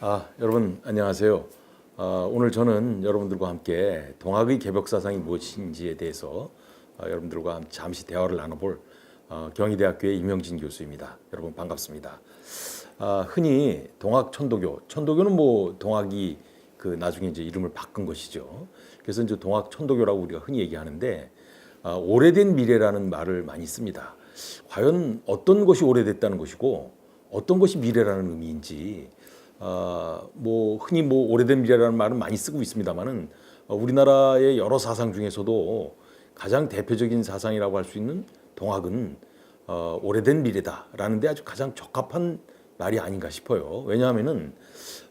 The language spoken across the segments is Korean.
아, 여러분 안녕하세요. 아, 오늘 저는 여러분들과 함께 동학의 개벽 사상이 무엇인지에 대해서 아, 여러분들과 함- 잠시 대화를 나눠볼 어, 경희대학교의 임영진 교수입니다. 여러분 반갑습니다. 아, 흔히 동학 천도교, 천도교는 뭐 동학이 그 나중에 이제 이름을 바꾼 것이죠. 그래서 이제 동학 천도교라고 우리가 흔히 얘기하는데 아, 오래된 미래라는 말을 많이 씁니다. 과연 어떤 것이 오래됐다는 것이고 어떤 것이 미래라는 의미인지 아, 뭐 흔히 뭐 오래된 미래라는 말은 많이 쓰고 있습니다만은 어, 우리나라의 여러 사상 중에서도 가장 대표적인 사상이라고 할 수 있는 동학은 어, 오래된 미래다라는데 아주 가장 적합한 말이 아닌가 싶어요. 왜냐하면은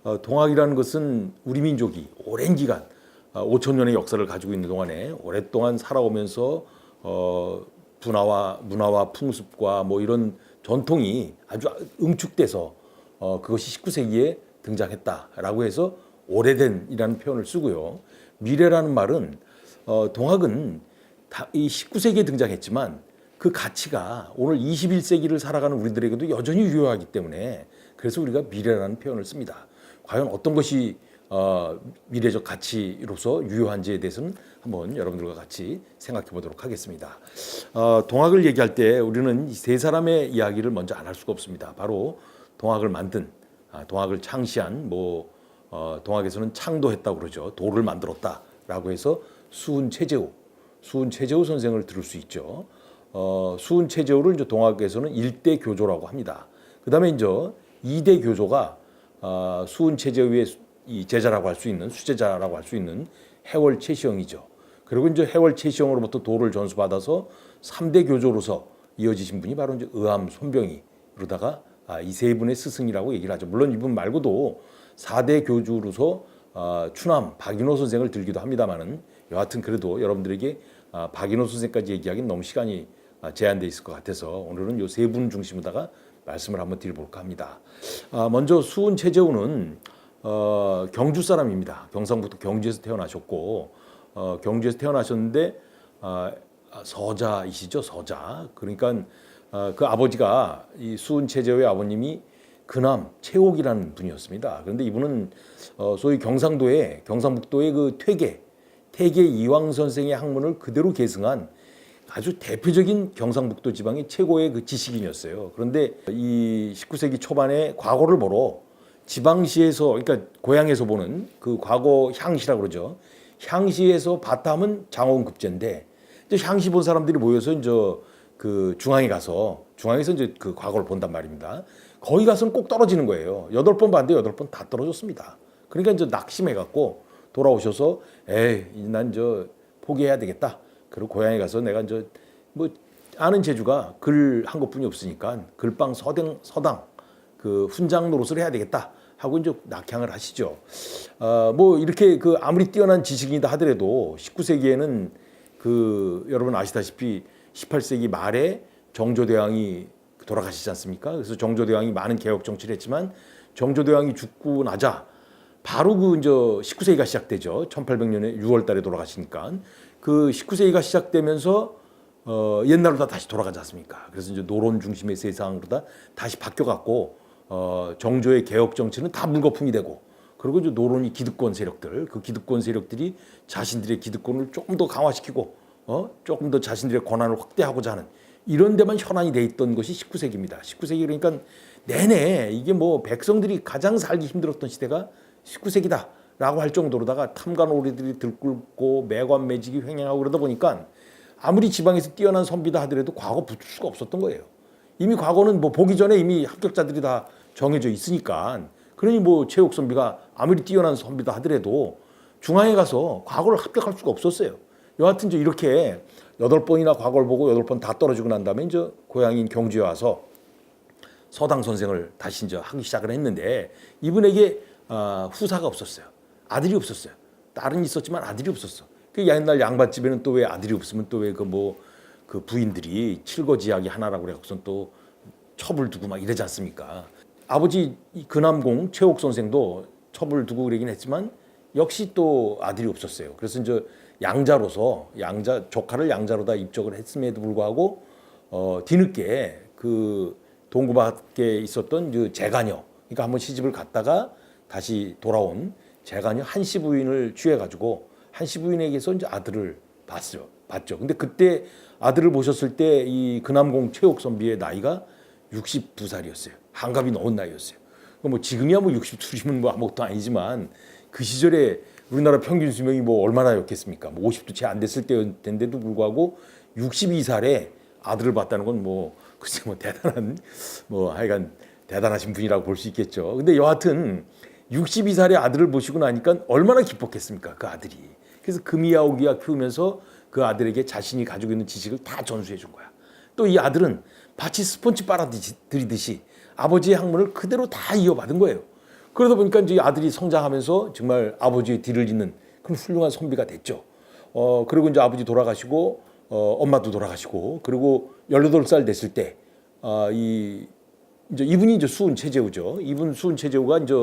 어, 동학이라는 것은 우리 민족이 오랜 기간 어, 5천 년의 역사를 가지고 있는 동안에 오랫동안 살아오면서 어, 문화와 문화와 풍습과 뭐 이런 전통이 아주 응축돼서 어, 그것이 19세기에 등장했다라고 해서 오래된이라는 표현을 쓰고요. 미래라는 말은 어, 동학은 다, 이 19세기에 등장했지만 그 가치가 오늘 21세기를 살아가는 우리들에게도 여전히 유효하기 때문에 그래서 우리가 미래라는 표현을 씁니다. 과연 어떤 것이 어, 미래적 가치로서 유효한지에 대해서는 한번 여러분들과 같이 생각해 보도록 하겠습니다. 어, 동학을 얘기할 때 우리는 이세 사람의 이야기를 먼저 안 할 수가 없습니다. 바로 동학을 만든, 아, 동학을 창시한, 뭐 어, 동학에서는 창도했다고 그러죠. 도를 만들었다라고 해서 수훈 최재우, 수훈 최재우 선생을 들을 수 있죠. 어, 수훈 최재우를 이제 동학에서는 일대 교조라고 합니다. 그다음에 이제 이대 교조가 어, 수훈 최재우의 수- 이 제자라고 할 수 있는 수제자라고 할 수 있는 해월 최시영이죠. 그리고 이제 해월 최시영으로부터 도를 전수받아서 삼대 교조로서 이어지신 분이 바로 이제 의암 손병희 그러다가 아, 이 세 분의 스승이라고 얘기를 하죠. 물론 이분 말고도 사대 교주로서 아, 추남 박인호 선생을 들기도 합니다만은 여하튼 그래도 여러분들에게 아, 박인호 선생까지 얘기하기는 너무 시간이 아, 제한돼 있을 것 같아서 오늘은 요 세 분 중심으로다가 말씀을 한번 드려볼까 합니다. 아, 먼저 수은 최재우는 어, 경주 사람입니다. 경상북도 경주에서 태어나셨고 어, 경주에서 태어나셨는데 아, 아, 서자이시죠 서자. 그러니까 아, 그 아버지가 이 수은 최재우의 아버님이 근암 최옥이라는 분이었습니다. 그런데 이분은 어, 소위 경상도의 경상북도의 그 퇴계 퇴계 이왕 선생의 학문을 그대로 계승한 아주 대표적인 경상북도 지방의 최고의 그 지식인이었어요. 그런데 이 19세기 초반에 과거를 보러 지방시에서 그러니까 고향에서 보는 그 과거 향시라고 그러죠. 향시에서 바탕은 장원급제인데 이제 향시 본 사람들이 모여서 이제 그 중앙에 가서 중앙에서 이제 그 과거를 본단 말입니다. 거기 가서는 꼭 떨어지는 거예요. 여덟 번 봤는데 여덟 번 다 떨어졌습니다. 그러니까 이제 낙심해 갖고 돌아오셔서 에이 난 저 포기해야 되겠다. 그리고 고향에 가서 내가 이제 뭐 아는 재주가 글 한 것뿐이 없으니까 글방 서당 서당 그 훈장 노릇을 해야 되겠다 하고 이제 낙향을 하시죠. 어, 뭐 이렇게 그 아무리 뛰어난 지식이다 하더라도 19세기에는 그 여러분 아시다시피 18세기 말에 정조대왕이 돌아가시지 않습니까? 그래서 정조대왕이 많은 개혁 정치를 했지만 정조대왕이 죽고 나자 바로 그 이제 19세기가 시작되죠. 1800년에 6월 달에 돌아가시니까 그 19세기가 시작되면서 어, 옛날로 다 다시 돌아가지 않습니까? 그래서 이제 노론 중심의 세상으로 다 다시 바뀌어 갖고 어, 정조의 개혁 정치는 다 물거품이 되고 그리고 이제 노론이 기득권 세력들 그 기득권 세력들이 자신들의 기득권을 조금 더 강화시키고 어, 조금 더 자신들의 권한을 확대하고자 하는 이런 데만 현안이 돼 있던 것이 19세기입니다. 19세기 그러니까 내내 이게 뭐 백성들이 가장 살기 힘들었던 시대가 19세기다라고 할 정도로다가 탐관오리들이 들끓고 매관 매직이 횡행하고 그러다 보니까 아무리 지방에서 뛰어난 선비다 하더라도 과거 붙을 수가 없었던 거예요. 이미 과거는 뭐 보기 전에 이미 합격자들이 다 정해져 있으니까 그러니 뭐 최욱 선비가 아무리 뛰어난 선비다 하더라도 중앙에 가서 과거를 합격할 수가 없었어요. 여하튼 이제 이렇게 여덟 번이나 과거를 보고 여덟 번 다 떨어지고 난 다음에 이제 고향인 경주에 와서 서당 선생을 다시 이제 하기 시작을 했는데 이분에게 아, 후사가 없었어요. 아들이 없었어요. 딸은 있었지만 아들이 없었어. 그 옛날 양반 집에는 또 왜 아들이 없으면 또 왜 그 뭐 그 부인들이 칠거지약이 하나라고 그래갖고선 또 첩을 두고 막 이러지 않습니까? 아버지 이 근암공 최옥 선생도 첩을 두고 그러긴 했지만 역시 또 아들이 없었어요. 그래서 이제 양자로서 양자 조카를 양자로 다 입적을 했음에도 불구하고 어 뒤늦게 그 동구 밖에 있었던 그 재가녀 그러니까 한번 시집을 갔다가 다시 돌아온 재간이 한씨 부인을 취해 가지고 한씨 부인에게서 이제 아들을 봤죠. 봤죠. 근데 그때 아들을 보셨을 때 이 근암공 최옥 선비의 나이가 62살이었어요. 한갑이 넘은 나이였어요. 그뭐 지금이야 뭐 62이면 뭐 아무것도 아니지만 그 시절에 우리나라 평균 수명이 뭐 얼마나였겠습니까? 뭐 50도 채 안 됐을 때인데도 불구하고 62살에 아들을 봤다는 건 뭐 글쎄 뭐 대단한 뭐 하여간 대단하신 분이라고 볼 수 있겠죠. 근데 여하튼 62살에 아들을 보시고 나니까 얼마나 기뻤겠습니까? 그 아들이. 그래서 금이야오기야 키우면서 그 아들에게 자신이 가지고 있는 지식을 다 전수해 준 거야. 또 이 아들은 마치 스펀지 빨아들이듯이 아버지의 학문을 그대로 다 이어받은 거예요. 그러다 보니까 이제 이 아들이 성장하면서 정말 아버지의 뒤를 잇는 그런 훌륭한 선비가 됐죠. 어, 그리고 이제 아버지 돌아가시고, 어, 엄마도 돌아가시고, 그리고 18살 됐을 때, 아, 이, 이제 이분이 이제 수은 최재우죠. 이분 수은 최재우가 이제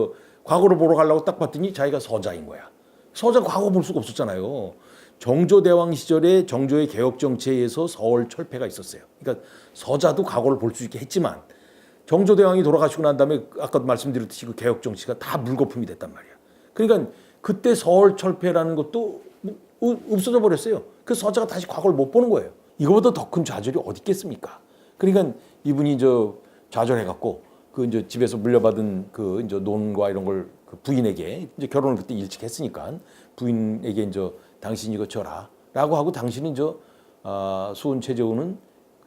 과거를 보러 가려고 딱 봤더니 자기가 서자인 거야. 서자 과거 볼 수가 없었잖아요. 정조대왕 시절에 정조의 개혁 정치에 의해서 서울 철폐가 있었어요. 그러니까 서자도 과거를 볼 수 있게 했지만 정조대왕이 돌아가시고 난 다음에 아까도 말씀드렸듯이 그 개혁 정치가 다 물거품이 됐단 말이야. 그러니까 그때 서울 철폐라는 것도 뭐 없어져 버렸어요. 그 서자가 다시 과거를 못 보는 거예요. 이거보다 더 큰 좌절이 어디 있겠습니까? 그러니까 이분이 저 좌절해갖고 그 이제 집에서 물려받은 그 이제 논과 이런 걸 그 부인에게 이제 결혼을 그때 일찍 했으니까 부인에게 이제 당신이 이거 줘라라고 하고 당신이 이제 아, 수은 최재우는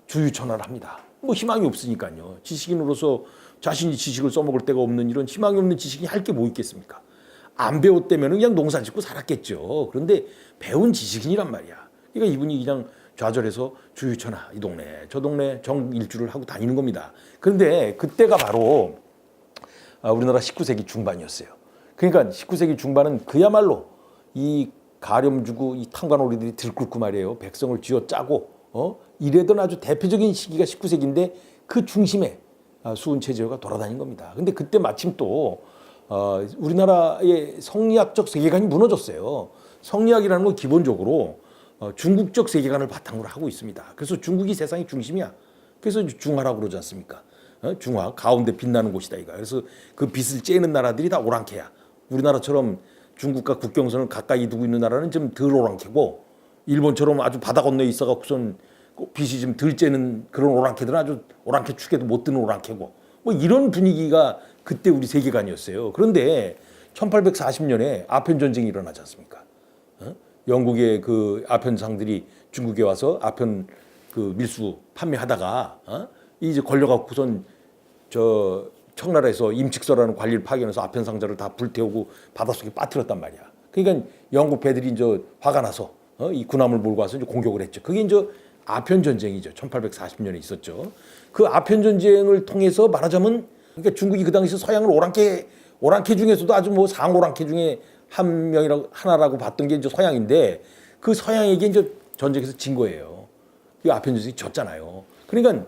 주유천하를 합니다. 뭐 희망이 없으니까요. 지식인으로서 자신이 지식을 써먹을 데가 없는 이런 희망이 없는 지식이 할 게 뭐 있겠습니까? 안 배웠다면 그냥 농사 짓고 살았겠죠. 그런데 배운 지식인이란 말이야. 그러니까 이분이 그냥 좌절해서 주유천하 이 동네 저 동네 정일주를 하고 다니는 겁니다. 그런데 그때가 바로 아, 우리나라 19세기 중반이었어요. 그러니까 19세기 중반은 그야말로 이 가렴주고 이 탕관오리들이 들끓고 말이에요. 백성을 쥐어짜고 어? 이래던 아주 대표적인 시기가 19세기인데 그 중심에 아, 수은 체제가 돌아다닌 겁니다. 근데 그때 마침 또 어, 우리나라의 성리학적 세계관이 무너졌어요. 성리학이라는 건 기본적으로 어, 중국적 세계관을 바탕으로 하고 있습니다. 그래서 중국이 세상의 중심이야. 그래서 중화라고 그러지 않습니까? 어? 중화 가운데 빛나는 곳이다 이거. 그래서 그 빛을 쬐는 나라들이 다 오랑캐야. 우리나라처럼 중국과 국경선을 가까이 두고 있는 나라는 좀 덜 오랑캐고 일본처럼 아주 바다 건너에 있어갖고선 빛이 좀덜 쬐는 그런 오랑캐들은 아주 오랑캐 축에도 못 드는 오랑캐고 뭐 이런 분위기가 그때 우리 세계관이었어요. 그런데 1840년에 아편 전쟁이 일어나지 않습니까? 어? 영국의 그 아편 상들이 중국에 와서 아편 그 밀수 판매하다가 어? 이제 걸려갖고선 저 청나라에서 임칙서라는 관리를 파견해서 아편 상자를 다 불태우고 바닷속에 빠뜨렸단 말이야. 그러니까 영국 배들이 이제 화가 나서 어? 이 군함을 몰고 와서 이제 공격을 했죠. 그게 이제 아편 전쟁이죠. 1840년에 있었죠. 그 아편 전쟁을 통해서 말하자면 그러니까 중국이 그 당시 서양을 오랑캐 오랑캐 중에서도 아주 뭐 상오랑캐 중에 한 명이라고 하나라고 봤던 게 이제 서양인데 그 서양에게 이제 전쟁에서 진 거예요. 그 아편 전쟁이 졌잖아요. 그러니까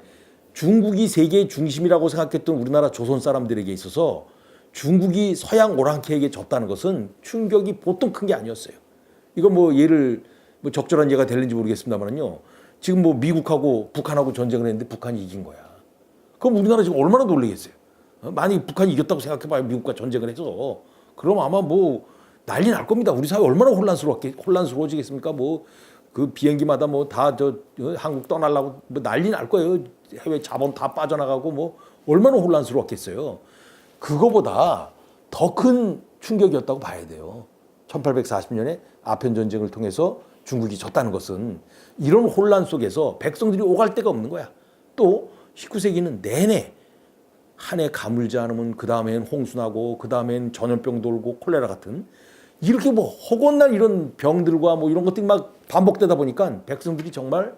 중국이 세계의 중심이라고 생각했던 우리나라 조선 사람들에게 있어서 중국이 서양 오랑캐에게 졌다는 것은 충격이 보통 큰 게 아니었어요. 이거 뭐 예를 뭐 적절한 예가 될는지 모르겠습니다만은요. 지금 뭐 미국하고 북한하고 전쟁을 했는데 북한이 이긴 거야. 그럼 우리나라 지금 얼마나 놀라겠어요. 어? 만약 북한이 이겼다고 생각해봐요. 미국과 전쟁을 해서 그럼 아마 뭐 난리 날 겁니다. 우리 사회 얼마나 혼란스럽게 혼란스러워지겠습니까? 뭐 그 비행기마다 뭐 다 저 한국 떠나려고 뭐 난리 날 거예요. 해외 자본 다 빠져나가고 뭐 얼마나 혼란스러웠겠어요. 그거보다 더 큰 충격이었다고 봐야 돼요. 1840년에 아편 전쟁을 통해서 중국이 졌다는 것은 이런 혼란 속에서 백성들이 오갈 데가 없는 거야. 또 19세기는 내내 한 해 가물지 않으면 그 다음엔 홍수나고 그 다음엔 전염병 돌고 콜레라 같은 이렇게 뭐 허건날 이런 병들과 뭐 이런 것들이 막 반복되다 보니까 백성들이 정말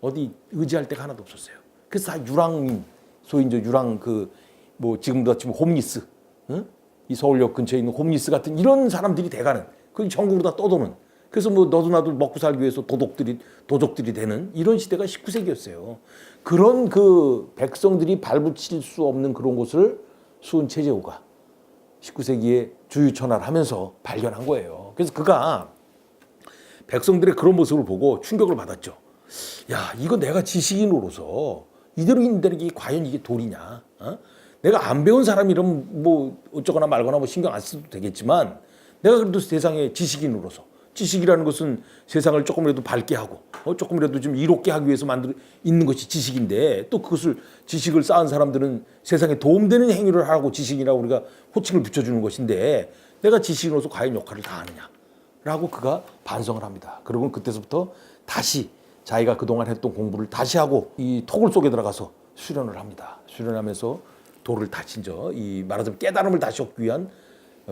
어디 의지할 데가 하나도 없었어요. 그래서 다 유랑민 소위 이제 유랑 그 뭐 지금도 치면 홈리스 응? 이 서울역 근처에 있는 홈리스 같은 이런 사람들이 돼가는 그 전국으로 다 떠도는 그래서 뭐 너도 나도 먹고 살기 위해서 도둑들이 도적들이 되는 이런 시대가 19세기였어요. 그런 그 백성들이 발붙일 수 없는 그런 곳을 수은 체제호가 19세기에 주유천하를 하면서 발견한 거예요. 그래서 그가 백성들의 그런 모습을 보고 충격을 받았죠. 야, 이거 내가 지식인으로서 이대로 있는데 이게 과연 이게 도리냐? 어? 내가 안 배운 사람이라면 뭐 어쩌거나 말거나 뭐 신경 안 써도 되겠지만 내가 그래도 세상의 지식인으로서 지식이라는 것은 세상을 조금이라도 밝게 하고 어, 조금이라도 좀 이롭게 하기 위해서 만들 있는 것이 지식인데 또 그것을 지식을 쌓은 사람들은 세상에 도움되는 행위를 하라고 지식이라고 우리가 호칭을 붙여주는 것인데 내가 지식인으로서 과연 역할을 다 하느냐라고 그가 반성을 합니다. 그리고 그때서부터 다시 자기가 그동안 했던 공부를 다시 하고 이 토굴 속에 들어가서 수련을 합니다. 수련하면서 도를 다친 저이 말하자면 깨달음을 다시 얻기 위한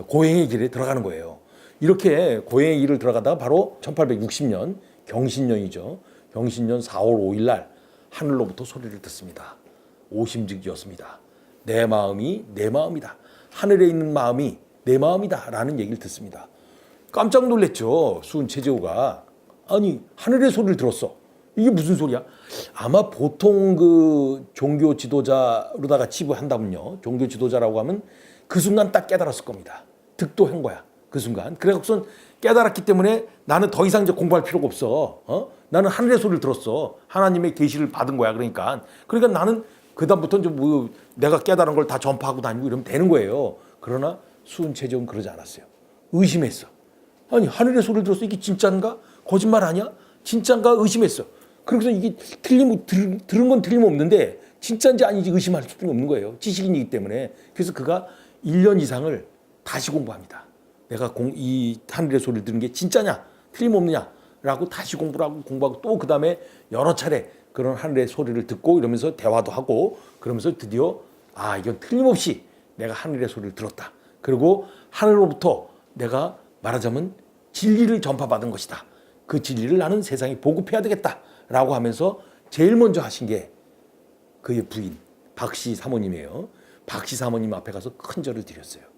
고행의 길에 들어가는 거예요. 이렇게 고행의 길을 들어가다가 바로 1860년 경신년이죠. 경신년 4월 5일 날 하늘로부터 소리를 듣습니다. 오심즉이었습니다. 내 마음이 내 마음이다. 하늘에 있는 마음이 내 마음이다 라는 얘기를 듣습니다. 깜짝 놀랐죠. 수은 최재호가 아니 하늘의 소리를 들었어. 이게 무슨 소리야? 아마 보통 그 종교 지도자로다가 치부한다면요. 종교 지도자라고 하면 그 순간 딱 깨달았을 겁니다. 득도한 거야. 그 순간. 그래갖고선 깨달았기 때문에 나는 더 이상 이제 공부할 필요가 없어. 어? 나는 하늘의 소리를 들었어. 하나님의 계시를 받은 거야. 그러니까. 그러니까 나는 그다음부터 이제 뭐 내가 깨달은 걸 다 전파하고 다니고 이러면 되는 거예요. 그러나 수은 체제는 그러지 않았어요. 의심했어. 아니 하늘의 소리를 들었어. 이게 진짜인가? 거짓말 아니야? 진짜인가? 의심했어. 그래서 이게 틀림 들, 들은 건 틀림없는데 진짜인지 아닌지 의심할 수는 없는 거예요. 지식인이기 때문에. 그래서 그가 1년 이상을 다시 공부합니다. 내가 공, 이 하늘의 소리를 들은 게 진짜냐? 틀림없느냐라고 다시 공부를 하고 공부하고 또 그 다음에 여러 차례 그런 하늘의 소리를 듣고 이러면서 대화도 하고 그러면서 드디어 아, 이건 틀림없이 내가 하늘의 소리를 들었다. 그리고 하늘로부터 내가 말하자면 진리를 전파받은 것이다. 그 진리를 나는 세상에 보급해야 되겠다라고 하면서 제일 먼저 하신 게 그의 부인 박씨 사모님이에요. 박씨 사모님 앞에 가서 큰 절을 드렸어요.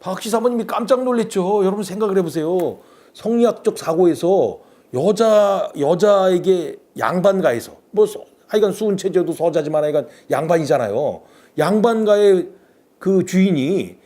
박씨 사모님이 깜짝 놀랐죠. 여러분 생각을 해보세요. 성리학적 사고에서 여자 여자에게 양반가에서 뭐 서- 하여간 수은 체제도 서자지만 하여간 양반이잖아요. 양반가의 그 주인이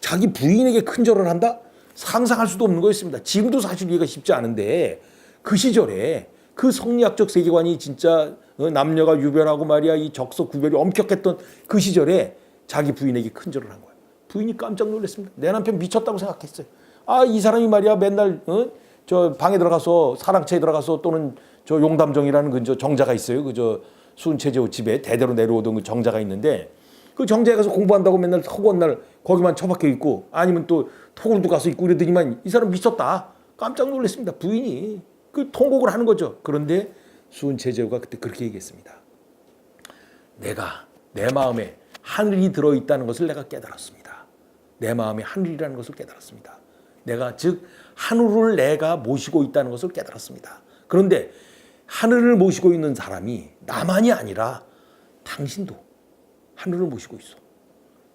자기 부인에게 큰 절을 한다? 상상할 수도 없는 거였습니다. 지금도 사실 이해가 쉽지 않은데 그 시절에 그 성리학적 세계관이 진짜 어, 남녀가 유별하고 말이야 이 적석 구별이 엄격했던 그 시절에 자기 부인에게 큰 절을 한 거예요. 부인이 깜짝 놀랐습니다. 내 남편 미쳤다고 생각했어요. 아 이 사람이 말이야 맨날 어? 저 방에 들어가서 사랑채에 들어가서 또는 저 용담정이라는 그저 정자가 있어요. 그저 수은체제호 집에 대대로 내려오던 그 정자가 있는데 그 정자에 가서 공부한다고 맨날 허구한 날 거기만 처박혀 있고 아니면 또 토굴도 가서 있고 이러더니만 이 사람 미쳤다. 깜짝 놀랐습니다. 부인이 그 통곡을 하는 거죠. 그런데 수은체제호가 그때 그렇게 얘기했습니다. 내가 내 마음에 하늘이 들어 있다는 것을 내가 깨달았습니다. 내 마음에 하늘이라는 것을 깨달았습니다. 내가 즉 하늘을 내가 모시고 있다는 것을 깨달았습니다. 그런데 하늘을 모시고 있는 사람이 나만이 아니라 당신도 하늘을 모시고 있어.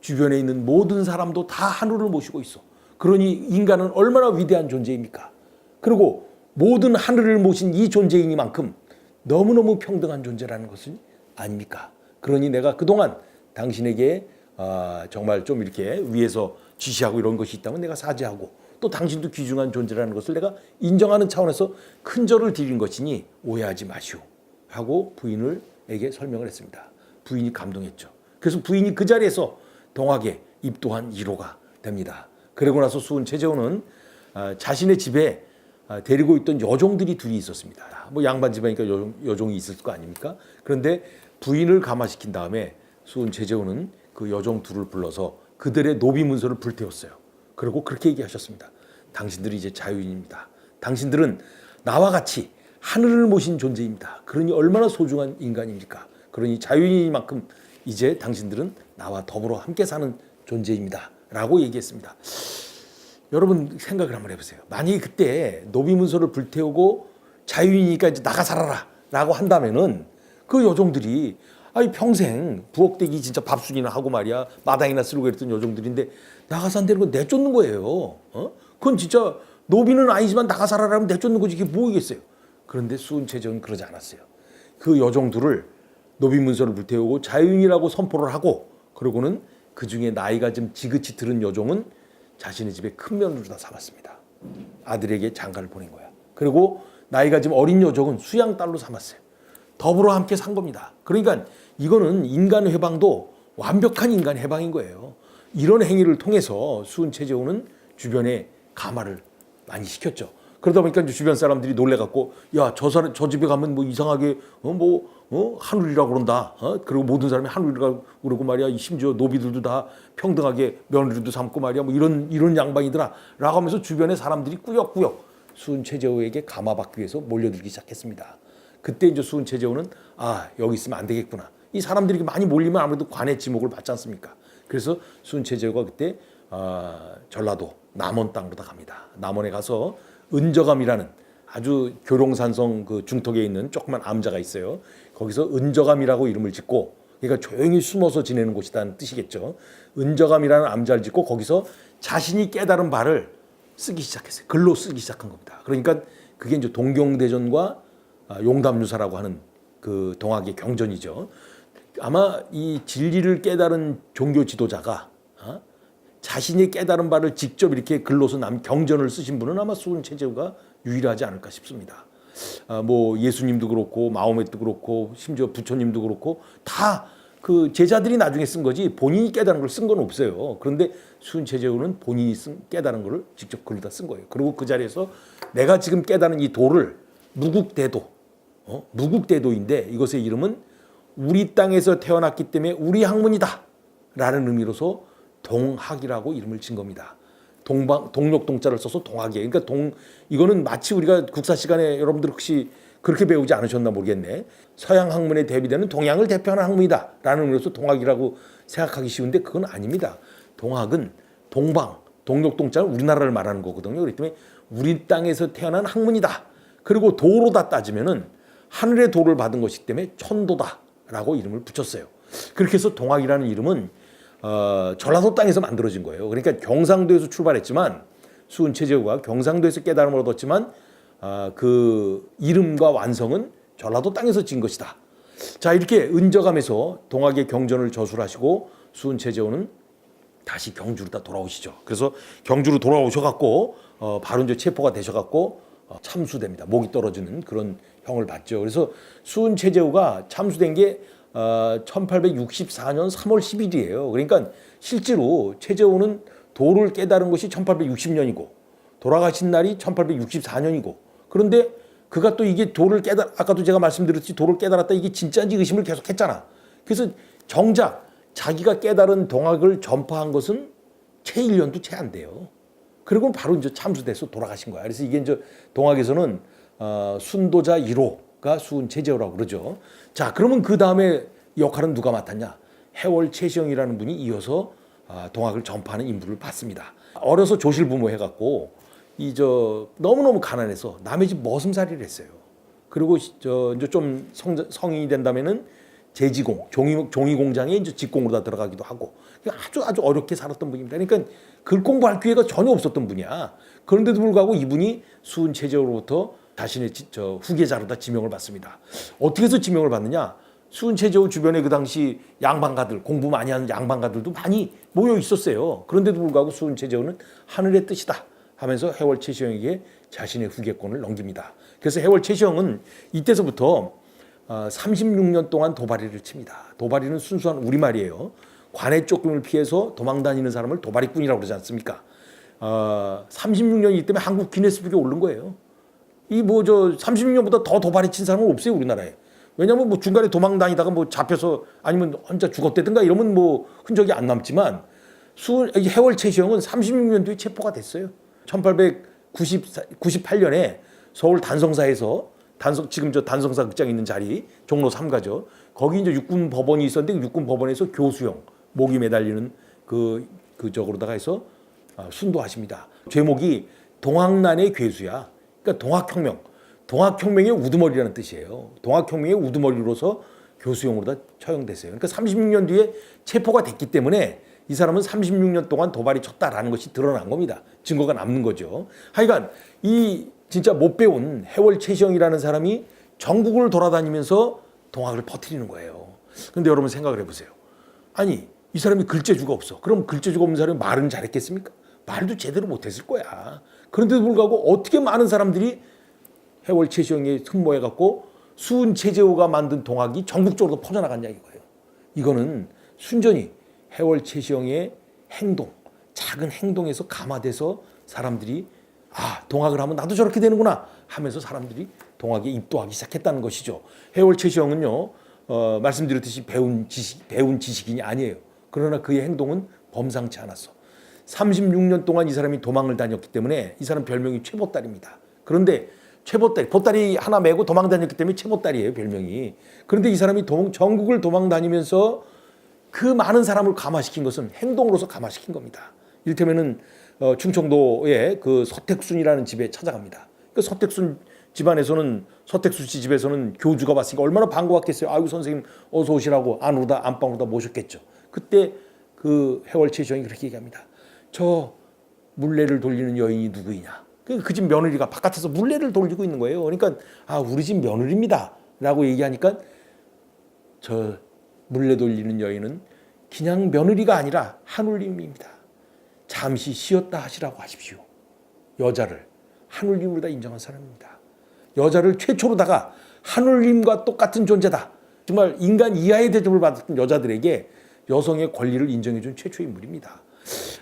주변에 있는 모든 사람도 다 하늘을 모시고 있어. 그러니 인간은 얼마나 위대한 존재입니까? 그리고 모든 하늘을 모신 이 존재이니만큼 너무너무 평등한 존재라는 것은 아닙니까? 그러니 내가 그동안 당신에게 아, 정말 좀 이렇게 위에서 지시하고 이런 것이 있다면 내가 사죄하고 또 당신도 귀중한 존재라는 것을 내가 인정하는 차원에서 큰 절을 드린 것이니 오해하지 마시오 하고 부인을에게 설명을 했습니다. 부인이 감동했죠. 그래서 부인이 그 자리에서 동학에 입도한 1호가 됩니다. 그러고 나서 수은 최재호는 아, 자신의 집에 아, 데리고 있던 여종들이 둘이 있었습니다. 뭐 양반 집안이니까 여종, 여종이 있을 거 아닙니까? 그런데 부인을 감화시킨 다음에 수은 최재호는 그 여종 둘을 불러서 그들의 노비 문서를 불태웠어요. 그리고 그렇게 얘기하셨습니다. 당신들이 이제 자유인입니다. 당신들은 나와 같이 하늘을 모신 존재입니다. 그러니 얼마나 소중한 인간입니까? 그러니 자유인이만큼 이제 당신들은 나와 더불어 함께 사는 존재입니다. 라고 얘기했습니다. 여러분 생각을 한번 해보세요. 만약에 그때 노비 문서를 불태우고 자유인이니까 이제 나가 살아라 라고 한다면은 그 여종들이 아니 평생 부엌대기 진짜 밥순이나 하고 말이야 마당이나 쓸고 그랬던 여종들인데 나가 산다는 건 내쫓는 거예요. 어? 그건 진짜 노비는 아니지만 나가 살아라면 내쫓는 거지 이게 뭐이겠어요. 그런데 수은체제는 그러지 않았어요. 그 여종들을 노비 문서를 불태우고 자유인이라고 선포를 하고 그러고는 그 중에 나이가 좀 지긋이 들은 여종은 자신의 집에 큰 며느리다 삼았습니다. 아들에게 장가를 보낸 거야. 그리고 나이가 좀 어린 여종은 수양 딸로 삼았어요. 더불어 함께 산 겁니다. 그러니까 이거는 인간 회방도 완벽한 인간 해방인 거예요. 이런 행위를 통해서 수은 최재호는 주변에 감화를 많이 시켰죠. 그러다 보니까 이제 주변 사람들이 놀래갖고 야저 사람 저 집에 가면 뭐 이상하게 어뭐 어, 한울이라고 그런다. 어? 그리고 모든 사람이 한울이라고 그러고 말이야. 이 심지어 노비들도 다 평등하게 며느리도 삼고 말이야. 뭐 이런 이런 양반이더라. 라고 하면서 주변에 사람들이 꾸역꾸역 수은 최재호에게 감화받기 위해서 몰려들기 시작했습니다. 그때 이제 수은 최재호는 아 여기 있으면 안 되겠구나. 이 사람들이 많이 몰리면 아무래도 관의 지목을 받지 않습니까? 그래서 최재호가 그때 아, 전라도 남원 땅으로 다 갑니다. 남원에 가서 은저감이라는 아주 교룡산성 그 중턱에 있는 조그만 암자가 있어요. 거기서 은저감이라고 이름을 짓고 그러니까 조용히 숨어서 지내는 곳이라는 뜻이겠죠. 은저감이라는 암자를 짓고 거기서 자신이 깨달은 바를 쓰기 시작했어요. 글로 쓰기 시작한 겁니다. 그러니까 그게 이제 동경대전과 아, 용담유사라고 하는 그 동학의 경전이죠. 아마 이 진리를 깨달은 종교 지도자가 어? 자신이 깨달은 바를 직접 이렇게 글로서 남 경전을 쓰신 분은 아마 수은 체제가 유일하지 않을까 싶습니다. 아, 뭐 예수님도 그렇고 마호메도 그렇고 심지어 부처님도 그렇고 다 그 제자들이 나중에 쓴 거지 본인이 깨달은 걸 쓴 건 없어요. 그런데 수은 체제우는 본인이 쓴 깨달은 거를 직접 글로다 쓴 거예요. 그리고 그 자리에서 내가 지금 깨달은 이 도를 무국대도, 어? 무국대도인데 이것의 이름은 우리 땅에서 태어났기 때문에 우리 학문이다. 라는 의미로서 동학이라고 이름을 진 겁니다. 동방 동력 동자를 써서 동학이에요. 그러니까 동 이거는 마치 우리가 국사 시간에 여러분들 혹시 그렇게 배우지 않으셨나 모르겠네. 서양 학문에 대비되는 동양을 대표하는 학문이다라는 의미로서 동학이라고 생각하기 쉬운데 그건 아닙니다. 동학은 동방 동력 동자는 우리나라를 말하는 거거든요. 그렇기 때문에 우리 땅에서 태어난 학문이다. 그리고 도로다 따지면은 하늘의 도를 받은 것이기 때문에 천도다 라고 이름을 붙였어요. 그렇게 해서 동학이라는 이름은 어, 전라도 땅에서 만들어진 거예요. 그러니까 경상도에서 출발했지만 수은 체제가 경상도에서 깨달음을 얻었지만 아, 그 이름과 완성은 전라도 땅에서 진 것이다. 자 이렇게 은저감에서 동학의 경전을 저술하시고 수은 체제호는 다시 경주로 다 돌아오시죠. 그래서 경주로 돌아오셔갖고 어, 바로 이제 체포가 되셔갖고 어, 참수됩니다. 목이 떨어지는 그런 형을 받죠. 그래서 수은 체제우가 참수된 게 어, 1864년 3월 10일이에요. 그러니까 실제로 체제우는 도를 깨달은 것이 1860년이고 돌아가신 날이 1864년이고 그런데 그가 또 이게 도를 깨달 아까도 제가 말씀드렸지 도를 깨달았다 이게 진짜인지 의심을 계속 했잖아. 그래서 정작 자기가 깨달은 동학을 전파한 것은 채 1년도 채 안 돼요. 그리고 바로 이제 참수돼서 돌아가신 거야. 그래서 이게 이제 동학에서는 어, 순도자 1호가 수은 체제라고 그러죠. 자, 그러면 그 다음에 역할은 누가 맡았냐? 해월 최시영이라는 분이 이어서 아, 동학을 전파하는 임무를 받습니다. 어려서 조실 부모 해갖고 이 저 너무너무 가난해서 남의 집 머슴살이를 했어요. 그리고 시- 저 이제 좀 성, 성인이 된다면은 제지공, 종이, 종이 공장에 이제 직공으로 다 들어가기도 하고 아주 아주 어렵게 살았던 분입니다. 그러니까 글 공부할 기회가 전혀 없었던 분이야. 그런데도 불구하고 이분이 수은 체제로부터 자신의 지- 저 후계자로 다 지명을 받습니다. 어떻게 해서 지명을 받느냐? 수은 체제호 주변에 그 당시 양반가들 공부 많이 하는 양반가들도 많이 모여 있었어요. 그런데도 불구하고 수은 체제호는 하늘의 뜻이다 하면서 해월 최시영에게 자신의 후계권을 넘깁니다. 그래서 해월 최시영은 이때서부터 어, 36년 동안 도바리를 칩니다. 도바리는 순수한 우리말이에요. 관의 쫓김을 피해서 도망 다니는 사람을 도바리꾼이라고 그러지 않습니까? 어, 36년이기 때문에 한국 기네스북에 오른 거예요. 이 뭐 저 36년보다 더 도바리 친 사람은 없어요 우리나라에. 왜냐면 뭐 중간에 도망 다니다가 뭐 잡혀서 아니면 혼자 죽었다든가 이러면 뭐 흔적이 안 남지만 수 해월 최시영은 36년도에 체포가 됐어요. 1898년에 서울 단성사에서 단성 지금 저 단성사 극장 있는 자리 종로 3가죠. 거기 이제 육군 법원이 있었는데 그 육군 법원에서 교수형 목이 매달리는 그 그적으로다가 해서 아, 순도하십니다. 제목이 동학난의 괴수야. 그러니까 동학혁명. 동학혁명의 우두머리라는 뜻이에요. 동학혁명의 우두머리로서 교수형으로 다 처형됐어요. 그러니까 36년 뒤에 체포가 됐기 때문에 이 사람은 36년 동안 도발이 쳤다라는 것이 드러난 겁니다. 증거가 남는 거죠. 하여간 이 진짜 못 배운 해월 최시영이라는 사람이 전국을 돌아다니면서 동학을 퍼뜨리는 거예요. 근데 여러분 생각을 해보세요. 아니 이 사람이 글재주가 없어. 그럼 글재주가 없는 사람이 말은 잘했겠습니까? 말도 제대로 못했을 거야. 그런데도 불구하고 어떻게 많은 사람들이 해월 최시영에 흠모해갖고 수은 최재호가 만든 동학이 전국적으로 퍼져나갔냐 이거예요. 이거는 순전히 해월 최시영의 행동, 작은 행동에서 감화돼서 사람들이 아 동학을 하면 나도 저렇게 되는구나 하면서 사람들이 동학에 입도하기 시작했다는 것이죠. 해월 최시영은요 어, 말씀드렸듯이 배운 지식 배운 지식인이 아니에요. 그러나 그의 행동은 범상치 않았어. 36년 동안 이 사람이 도망을 다녔기 때문에 이 사람 별명이 최보딸입니다. 그런데 최보딸, 보딸이 하나 메고 도망 다녔기 때문에 최보딸이에요, 별명이. 그런데 이 사람이 동- 전국을 도망 다니면서 그 많은 사람을 감화시킨 것은 행동으로서 감화시킨 겁니다. 이를테면은 어, 충청도의 그 서택순이라는 집에 찾아갑니다. 그 서택순 집안에서는 서택순 씨 집에서는 교주가 왔으니까 얼마나 반가웠겠어요. 아이고 선생님 어서 오시라고 안으로다 안방으로다 모셨겠죠. 그때 그 해월 최시영이 그렇게 얘기합니다. 저 물레를 돌리는 여인이 누구이냐? 그 집 며느리가 바깥에서 물레를 돌리고 있는 거예요. 그러니까 아 우리 집 며느리입니다라고 얘기하니까 저 물레 돌리는 여인은 그냥 며느리가 아니라 하늘님입니다. 잠시 쉬었다 하시라고 하십시오. 여자를 하늘님으로 다 인정한 사람입니다. 여자를 최초로다가 하늘님과 똑같은 존재다. 정말 인간 이하의 대접을 받았던 여자들에게 여성의 권리를 인정해준 최초의 인물입니다.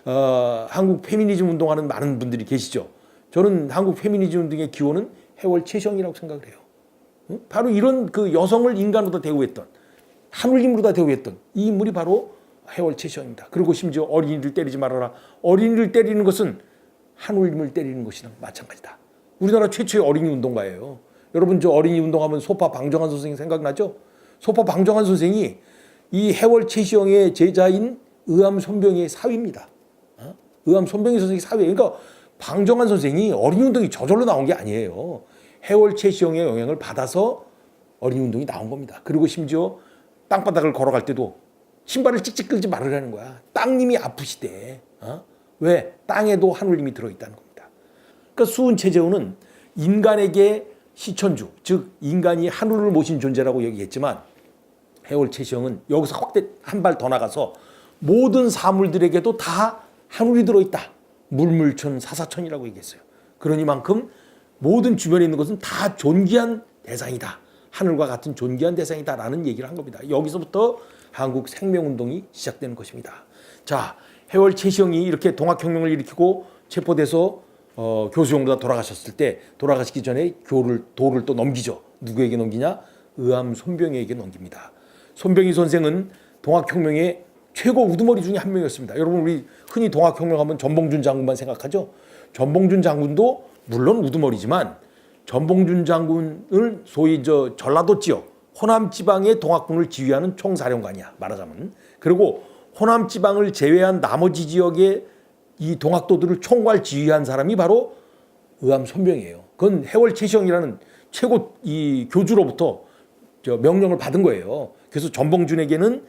어, 한국 페미니즘 운동하는 많은 분들이 계시죠. 저는 한국 페미니즘 운동의 기원은 해월 최시영이라고 생각을 해요. 응? 바로 이런 그 여성을 인간으로 대우했던 하늘님으로 다 대우했던 이 인물이 바로 해월 최시영입니다. 그리고 심지어 어린이를 때리지 말아라. 어린이를 때리는 것은 하늘님을 때리는 것이랑 마찬가지다. 우리나라 최초의 어린이 운동가예요. 여러분 저 어린이 운동하면 소파 방정환 선생님 생각나죠? 소파 방정환 선생이 이 해월 최시영의 제자인 의암 손병의 사위입니다. 어? 의암 손병희 선생이 사위. 그러니까 방정환 선생이 어린이 운동이 저절로 나온 게 아니에요. 해월 최시영의 영향을 받아서 어린이 운동이 나온 겁니다. 그리고 심지어 땅바닥을 걸어갈 때도 신발을 찍찍 끌지 말으라는 거야. 땅님이 아프시대. 어? 왜? 땅에도 하늘님이 들어있다는 겁니다. 그러니까 수은 체제우는 인간에게 시천주, 즉 인간이 하늘을 모신 존재라고 얘기했지만 해월 최시영은 여기서 확대 한 발 더 나가서 모든 사물들에게도 다 하늘이 들어있다. 물물천 사사천이라고 얘기했어요. 그러니만큼 모든 주변에 있는 것은 다 존귀한 대상이다. 하늘과 같은 존귀한 대상이다라는 얘기를 한 겁니다. 여기서부터 한국 생명운동이 시작되는 것입니다. 자, 해월 최시영이 이렇게 동학혁명을 일으키고 체포돼서 어, 교수용보다 돌아가셨을 때 돌아가시기 전에 교를 도를 또 넘기죠. 누구에게 넘기냐? 의암 손병희에게 넘깁니다. 손병희 선생은 동학혁명의 최고 우두머리 중에 한 명이었습니다. 여러분 우리 흔히 동학혁명 하면 전봉준 장군만 생각하죠. 전봉준 장군도 물론 우두머리지만 전봉준 장군을 소위 저 전라도 지역 호남 지방의 동학군을 지휘하는 총사령관이야 말하자면 그리고 호남 지방을 제외한 나머지 지역의 이 동학도들을 총괄 지휘한 사람이 바로 의암 손병이에요. 그건 해월 최시영이라는 최고 이 교주로부터 저 명령을 받은 거예요. 그래서 전봉준에게는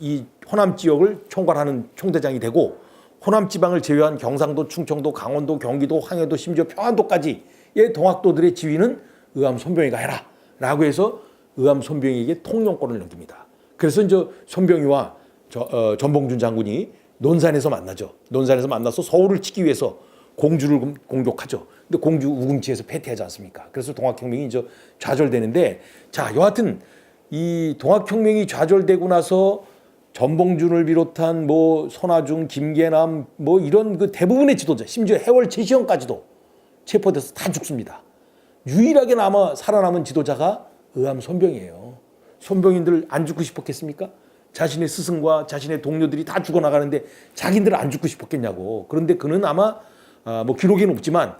이 호남 지역을 총괄하는 총대장이 되고 호남 지방을 제외한 경상도, 충청도, 강원도, 경기도, 황해도, 심지어 평안도까지의 동학도들의 지휘는 의암 손병이가 해라 라고 해서 의암 손병이에게 통령권을 넘깁니다. 그래서 이제 손병이와 저, 어, 전봉준 장군이 논산에서 만나죠. 논산에서 만나서 서울을 치기 위해서 공주를 공- 공격하죠. 근데 공주 우금치에서 패퇴하지 않습니까? 그래서 동학혁명이 이제 좌절되는데 자 여하튼 이 동학혁명이 좌절되고 나서 전봉준을 비롯한 뭐 손아중, 김계남 뭐 이런 그 대부분의 지도자 심지어 해월 최시영까지도 체포돼서 다 죽습니다. 유일하게 남아 살아남은 지도자가 의암 손병이에요. 손병인들 안 죽고 싶었겠습니까? 자신의 스승과 자신의 동료들이 다 죽어나가는데 자기들 안 죽고 싶었겠냐고. 그런데 그는 아마 아, 뭐 기록에는 없지만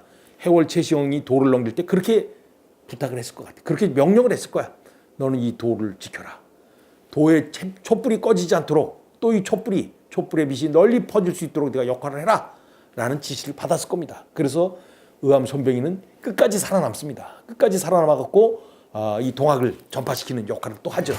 해월 최시영이 도를 넘길 때 그렇게 부탁을 했을 것 같아. 그렇게 명령을 했을 거야. 너는 이 도를 지켜라. 도의 채- 촛불이 꺼지지 않도록 또 이 촛불이 촛불의 빛이 널리 퍼질 수 있도록 네가 역할을 해라. 라는 지시를 받았을 겁니다. 그래서 의암 손병이는 끝까지 살아남습니다. 끝까지 살아남아갖고 아, 이 동학을 전파시키는 역할을 또 하죠.